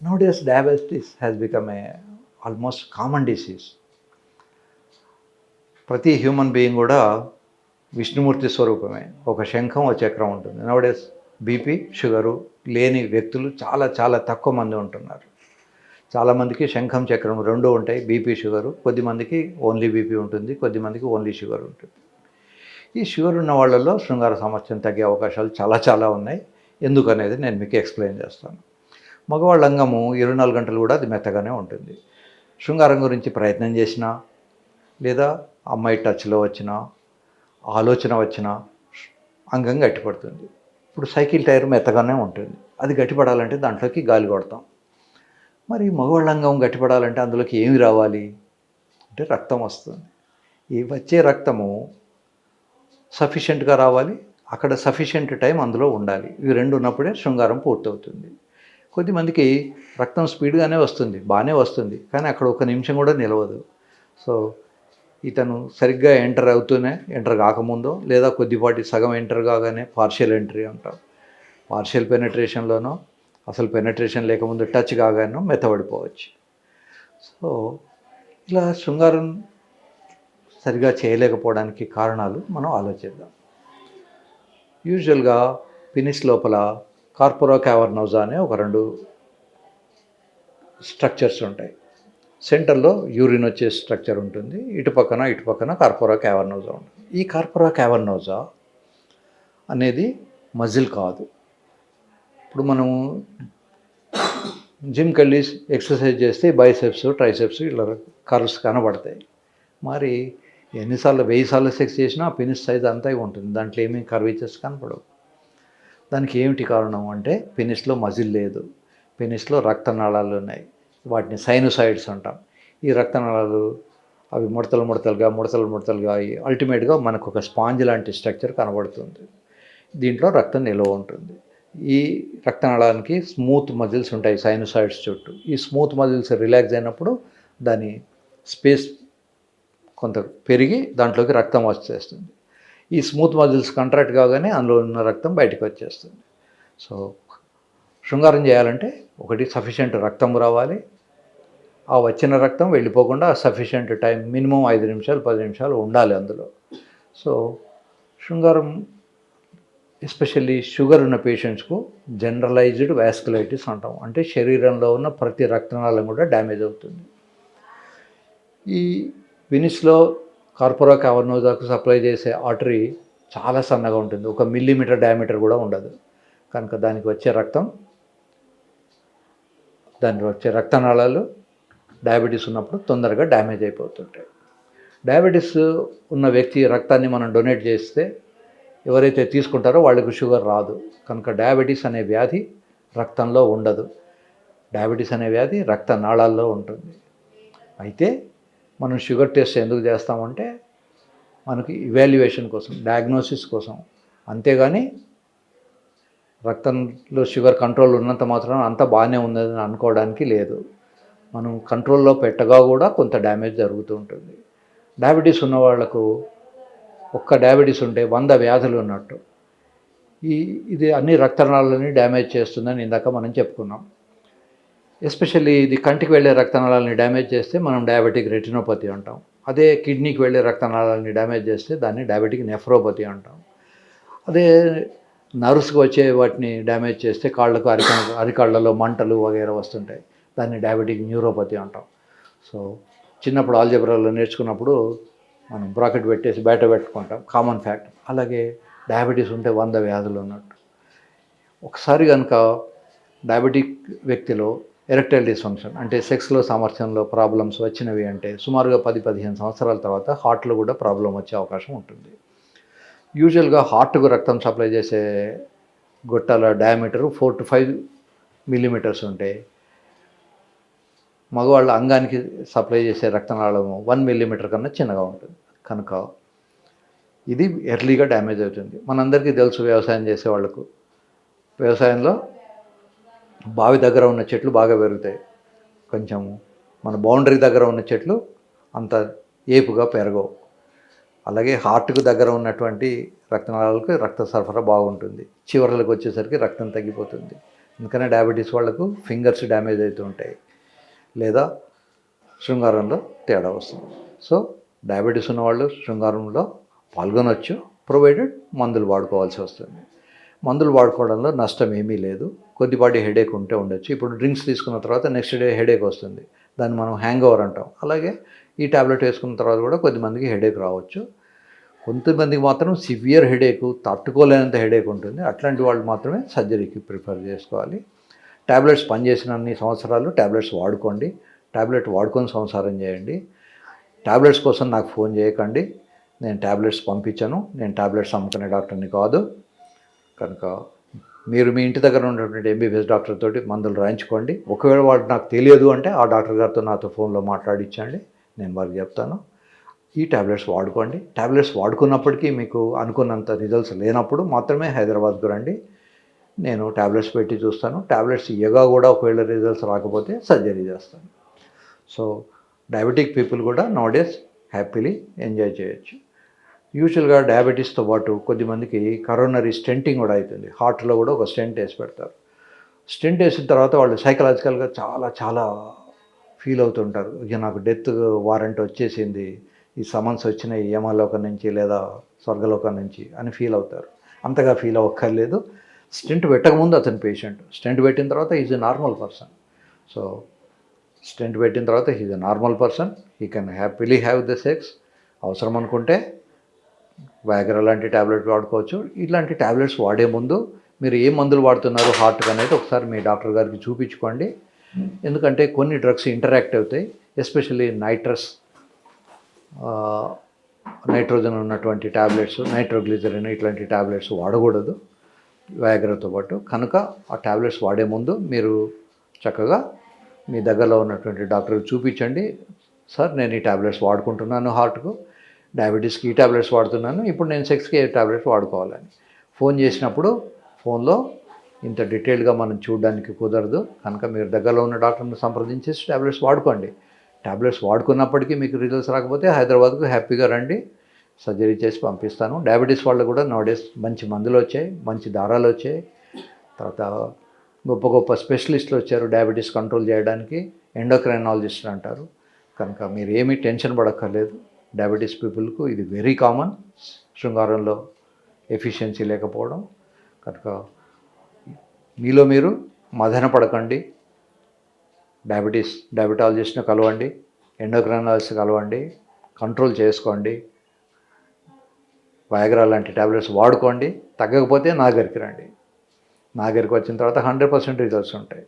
Nowadays, diabetes has become a almost common disease ప్రతి human being కూడా విష్ణుమూర్తి స్వరూపమే. ఒక శంఖం ఒక చక్రం ఉంటుంది. నవడేస్ బీపీ షుగరు లేని వ్యక్తులు చాలా చాలా తక్కువ మంది ఉంటున్నారు. చాలామందికి శంఖం చక్రం రెండు ఉంటాయి బీపీ షుగరు కొద్దిమందికి ఓన్లీ బీపీ ఉంటుంది కొద్దిమందికి ఓన్లీ షుగర్ ఉంటుంది. ఈ షుగర్ ఉన్న వాళ్ళలో శృంగార సమస్యను తగ్గే అవకాశాలు చాలా చాలా ఉన్నాయి. ఎందుకనేది నేను మీకు ఎక్స్ప్లెయిన్ చేస్తాను. మగవాళ్ళ అంగము ఇరవై నాలుగు గంటలు కూడా అది మెత్తగానే ఉంటుంది. శృంగారం గురించి ప్రయత్నం చేసినా లేదా అమ్మాయి టచ్లో వచ్చినా ఆలోచన వచ్చినా అంగం గట్టిపడుతుంది. ఇప్పుడు సైకిల్ టైర్ మెత్తగానే ఉంటుంది. అది గట్టిపడాలంటే దాంట్లోకి గాలి కొడతాం. మరి మగవాళ్ళ అంగం గట్టిపడాలంటే అందులోకి ఏమి రావాలి? అంటే రక్తం వస్తుంది. ఈ వచ్చే రక్తము సఫిషియెంట్గా రావాలి. అక్కడ సఫిషియెంట్ టైం అందులో ఉండాలి. ఇవి రెండు ఉన్నప్పుడే శృంగారం పూర్తవుతుంది. కొద్దిమందికి రక్తం స్పీడ్గానే వస్తుంది బాగానే వస్తుంది. కానీ అక్కడ ఒక నిమిషం కూడా నిలవదు. సో ఇతను సరిగ్గా ఎంటర్ అవుతూనే ఎంటర్ కాకముందో లేదా కొద్దిపాటి సగం ఎంటర్ కాగానే పార్షియల్ ఎంట్రీ అంటాం. పార్షియల్ పెనట్రేషన్లోనో అసలు పెనట్రేషన్ లేకముందు టచ్ కాగానే మెత్తబడిపోవచ్చు. సో ఇలా శృంగారం సరిగా చేయలేకపోవడానికి కారణాలు మనం ఆలోచిద్దాం. యూజువల్గా పినిస్ లోపల కార్పొరో క్యావర్నోజా అనే ఒక రెండు స్ట్రక్చర్స్ ఉంటాయి. సెంటర్లో యూరిన్ వచ్చే స్ట్రక్చర్ ఉంటుంది. ఇటు పక్కన ఇటు పక్కన కార్పొరా క్యావర్నోజా ఉంటుంది. ఈ కార్పొరా క్యావర్నోజా అనేది మజిల్ కాదు. ఇప్పుడు మనము జిమ్కి వెళ్ళి ఎక్సర్సైజ్ చేస్తే బైసెప్స్ ట్రైసెప్స్ ఇలా కర్వ్స్ కనబడతాయి. మరి ఎన్నిసార్లు వెయ్యి సార్లు సెక్స్ చేసినా పెనిస్ సైజ్ అంతా ఉంటుంది. దాంట్లో ఏమీ కర్వేచర్స్ కనపడవు. దానికి ఏమిటి కారణం అంటే పెనిస్లో మజిల్ లేదు. పెనిస్లో రక్తనాళాలు ఉన్నాయి. వాటిని సైనోసైడ్స్ అంటాం. ఈ రక్తనాళాలు అవి ముడతలు ముడతలుగా ముడతలు ముడతలుగా అయ్యి అల్టిమేట్గా మనకు ఒక స్పాంజ్ లాంటి స్ట్రక్చర్ కనబడుతుంది. దీంట్లో రక్తం నిల్వ ఉంటుంది. ఈ రక్తనాళానికి స్మూత్ మజిల్స్ ఉంటాయి సైనోసైడ్స్ చుట్టూ. ఈ స్మూత్ మజిల్స్ రిలాక్స్ అయినప్పుడు దాని స్పేస్ కొంత పెరిగి దాంట్లోకి రక్తం వచ్చేస్తుంది. ఈ స్మూత్ మజిల్స్ కంట్రాక్ట్ కాగానే అందులో ఉన్న రక్తం బయటకు వచ్చేస్తుంది. సో శృంగారం చేయాలంటే ఒకటి సఫిషియెంట్ రక్తం రావాలి. ఆ వచ్చిన రక్తం వెళ్ళిపోకుండా సఫిషియెంట్ టైం మినిమం ఐదు నిమిషాలు పది నిమిషాలు ఉండాలి అందులో. సో శృంగారం ఎస్పెషల్లీ షుగర్ ఉన్న పేషెంట్స్కు జనరలైజ్డ్ వ్యాస్కులైటిస్ అంటాం. అంటే శరీరంలో ఉన్న ప్రతి రక్తనాళం కూడా డ్యామేజ్ అవుతుంది. ఈ వినిస్లో కార్పొరా కవర్నోజాకు సప్లై చేసే ఆర్టరీ చాలా సన్నగా ఉంటుంది. ఒక మిల్లీమీటర్ డయామీటర్ కూడా ఉండదు. కనుక దానికి వచ్చే రక్తం దానికి వచ్చే రక్తనాళాలు డయాబెటీస్ ఉన్నప్పుడు తొందరగా డ్యామేజ్ అయిపోతుంటాయి. డయాబెటీస్ ఉన్న వ్యక్తి రక్తాన్ని మనం డొనేట్ చేస్తే ఎవరైతే తీసుకుంటారో వాళ్ళకి షుగర్ రాదు. కనుక డయాబెటీస్ అనే వ్యాధి రక్తంలో ఉండదు. డయాబెటీస్ అనే వ్యాధి రక్త నాళాల్లో ఉంటుంది. అయితే మనం షుగర్ టెస్ట్ ఎందుకు చేస్తామంటే మనకి ఇవాల్యుయేషన్ కోసం డయాగ్నోసిస్ కోసం. అంతేగాని రక్తంలో షుగర్ కంట్రోల్ ఉన్నంత మాత్రం అంత బాగానే ఉందని అనుకోవడానికి లేదు. మనం కంట్రోల్లో పెట్టగా కూడా కొంత డ్యామేజ్ జరుగుతూ ఉంటుంది. డయాబెటీస్ ఉన్న వాళ్ళకు ఒక్క డయాబెటీస్ ఉంటే వంద వ్యాధులు ఉన్నట్టు. ఈ ఇది అన్ని రక్తనాళాలని డ్యామేజ్ చేస్తుందని ఇందాక మనం చెప్పుకున్నాం. ఎస్పెషల్లీ ఇది కంటికి వెళ్ళే రక్తనాళాలని డ్యామేజ్ చేస్తే మనం డయాబెటిక్ రెటినోపతి అంటాం. అదే కిడ్నీకి వెళ్ళే రక్తనాళాలని డ్యామేజ్ చేస్తే దాన్ని డయాబెటిక్ నెఫ్రోపతి అంటాం. అదే నర్వ్స్కి వచ్చే వాటిని డ్యామేజ్ చేస్తే కాళ్ళకు అరిక అరికాళ్ళలో మంటలు వగేరా వస్తుంటాయి. దాన్ని డయాబెటిక్ న్యూరోపతి అంటాం. సో చిన్నప్పుడు ఆల్జబ్రాలో నేర్చుకున్నప్పుడు మనం బ్రాకెట్ పెట్టేసి బయట పెట్టుకుంటాం. కామన్ ఫ్యాక్ట్ అలాగే డయాబెటీస్ ఉంటే వంద వ్యాధులు ఉన్నట్టు. ఒకసారి కనుక డయాబెటిక్ వ్యక్తిలో ఎరెక్టైల్ డిస్ఫంక్షన్ అంటే సెక్స్లో సామర్థ్యంలో ప్రాబ్లమ్స్ వచ్చినవి అంటే సుమారుగా పది పదిహేను సంవత్సరాల తర్వాత హార్ట్లో కూడా ప్రాబ్లం వచ్చే అవకాశం ఉంటుంది. యూజువల్గా హార్ట్కు రక్తం సప్లై చేసే గొట్టాల diameter four to five millimetres ఉంటాయి మగవాళ్ళ అంగానికి సప్లై చేసే రక్తనాళము వన్ మిల్లీమీటర్ కన్నా చిన్నగా ఉంటుంది. కనుక ఇది ఎర్లీగా డ్యామేజ్ అవుతుంది. మనందరికీ తెలుసు వ్యవసాయం చేసే వాళ్ళకు. వ్యవసాయంలో బావి దగ్గర ఉన్న చెట్లు బాగా పెరుగుతాయి. కొంచెం మన బౌండరీ దగ్గర ఉన్న చెట్లు అంత ఏపుగా పెరగవు. అలాగే హార్ట్కు దగ్గర ఉన్నటువంటి రక్తనాళాలకు రక్త సరఫరా బాగుంటుంది. చివరలకు వచ్చేసరికి రక్తం తగ్గిపోతుంది. అందుకనే డయాబెటీస్ వాళ్ళకు ఫింగర్స్ డ్యామేజ్ అవుతూ ఉంటాయి. లేదా శృంగారంలో తేడా వస్తుంది. సో డయాబెటీస్ ఉన్నవాళ్ళు శృంగారంలో పాల్గొనవచ్చు ప్రొవైడెడ్ మందులు వాడుకోవాల్సి వస్తుంది. మందులు వాడుకోవడంలో నష్టం ఏమీ లేదు. కొద్దిపాటి హెడేక్ ఉంటే ఉండొచ్చు. ఇప్పుడు డ్రింక్స్ తీసుకున్న తర్వాత నెక్స్ట్ డే హెడేక్ వస్తుంది. దాన్ని మనం హ్యాంగ్ ఓవర్ అంటాం. అలాగే ఈ టాబ్లెట్ వేసుకున్న తర్వాత కూడా కొద్దిమందికి హెడేక్ రావచ్చు. కొంతమందికి మాత్రం సివియర్ హెడేక్ తట్టుకోలేనంత హెడేక్ ఉంటుంది. అట్లాంటి వాళ్ళు మాత్రమే సర్జరీకి ప్రిఫర్ చేసుకోవాలి. ట్యాబ్లెట్స్ పనిచేసిన అన్ని సంవత్సరాలు ట్యాబ్లెట్స్ వాడుకోండి. ట్యాబ్లెట్ వాడుకొని సంసారం చేయండి. ట్యాబ్లెట్స్ కోసం నాకు ఫోన్ చేయకండి. నేను ట్యాబ్లెట్స్ పంపించాను. నేను ట్యాబ్లెట్స్ అమ్ముకునే డాక్టర్ని కాదు. కనుక మీరు మీ ఇంటి దగ్గర ఉన్నటువంటి ఎంబీబీఎస్ డాక్టర్ తోటి మందులు రాయించుకోండి. ఒకవేళ వాడు నాకు తెలియదు అంటే ఆ డాక్టర్ గారితో నాతో ఫోన్లో మాట్లాడించండి నేను వారికి చెప్తాను. ఈ టాబ్లెట్స్ వాడుకోండి. ట్యాబ్లెట్స్ వాడుకున్నప్పటికీ మీకు అనుకున్నంత రిజల్ట్స్ లేనప్పుడు మాత్రమే హైదరాబాద్కు రండి. నేను ట్యాబ్లెట్స్ పెట్టి చూస్తాను. ట్యాబ్లెట్స్ ఇయ్యగా కూడా ఒకవేళ రిజల్ట్స్ రాకపోతే సర్జరీ చేస్తాను. సో డయాబెటిక్ పీపుల్ కూడా నోడేస్ హ్యాపీలీ ఎంజాయ్ చేయొచ్చు. యూజువల్గా డయాబెటీస్తో పాటు కొద్దిమందికి కరోనరీ స్టెంటింగ్ కూడా అవుతుంది హార్ట్లో కూడా ఒక స్టెంట్ వేసి పెడతారు. స్టెంట్ వేసిన తర్వాత వాళ్ళు సైకలాజికల్గా చాలా చాలా ఫీల్ అవుతుంటారు. ఇక నాకు డెత్ వారెంట్ వచ్చేసింది. ఈ సమన్స్ వచ్చినాయి. యమలోకం నుంచి లేదా స్వర్గలోకం నుంచి అని ఫీల్ అవుతారు. అంతగా ఫీల్ అవ్వక్కర్లేదు. స్టెంట్ పెట్టకముందు అతని పేషెంట్ స్టెంట్ పెట్టిన తర్వాత is a normal person so stent పెట్టిన తర్వాత he's a normal person. He can happily have the sex. అవసరం అనుకుంటే వ్యాగ్రా లాంటి ట్యాబ్లెట్ వాడుకోవచ్చు. ఇలాంటి ట్యాబ్లెట్స్ వాడే ముందు మీరు ఏ మందులు వాడుతున్నారు హార్ట్కి అనేది ఒకసారి మీ డాక్టర్ గారికి చూపించుకోండి. ఎందుకంటే కొన్ని డ్రగ్స్ ఇంటరాక్ట్ అవుతాయి. ఎస్పెషల్లీ నైట్రస్ నైట్రోజన్ ఉన్నటువంటి ట్యాబ్లెట్స్ నైట్రోగ్లిజరిన్ ఇట్లాంటి ట్యాబ్లెట్స్ వాడకూడదు వ్యాగ్రతో పాటు. కనుక ఆ ట్యాబ్లెట్స్ వాడే ముందు మీరు చక్కగా మీ దగ్గరలో ఉన్నటువంటి డాక్టర్కి చూపించండి. సార్ నేను ఈ ట్యాబ్లెట్స్ వాడుకుంటున్నాను హార్ట్కు. డయాబెటీస్కి ఈ ట్యాబ్లెట్స్ వాడుతున్నాను. ఇప్పుడు నేను సెక్స్కి ఏ ట్యాబ్లెట్స్ వాడుకోవాలని. ఫోన్ చేసినప్పుడు ఫోన్లో ఇంత డీటెయిల్గా మనం చూడడానికి కుదరదు. కనుక మీరు దగ్గరలో ఉన్న డాక్టర్ని సంప్రదించేసి ట్యాబ్లెట్స్ వాడుకోండి. ట్యాబ్లెట్స్ వాడుకున్నప్పటికీ మీకు రిజల్ట్స్ రాకపోతే హైదరాబాద్కు హ్యాపీగా రండి. సర్జరీ చేసి పంపిస్తాను. డయాబెటీస్ వాళ్ళు కూడా నోడేస్ మంచి మందులు వచ్చాయి మంచి దారాలు వచ్చాయి. తర్వాత గొప్ప గొప్ప స్పెషలిస్టులు వచ్చారు డయాబెటీస్ కంట్రోల్ చేయడానికి ఎండోక్రైనాలజిస్ట్ అంటారు. కనుక మీరు ఏమీ టెన్షన్ పడక్కర్లేదు. డయాబెటీస్ పీపుల్కు ఇది వెరీ కామన్. శృంగారంలో ఎఫిషియన్సీ లేకపోవడం. కనుక మీలో మీరు మదన పడకండి. డయాబెటీస్ డయాబెటాలజిస్ట్ని కలవండి. ఎండోక్రైనాలజిస్ట్ కలవండి. కంట్రోల్ చేసుకోండి. వయాగ్రా లాంటి ట్యాబ్లెట్స్ వాడుకోండి. తగ్గకపోతే నా దగ్గరికి రండి. నా దగ్గరికి వచ్చిన తర్వాత హండ్రెడ్ పర్సెంట్ రిజల్ట్స్ ఉంటాయి.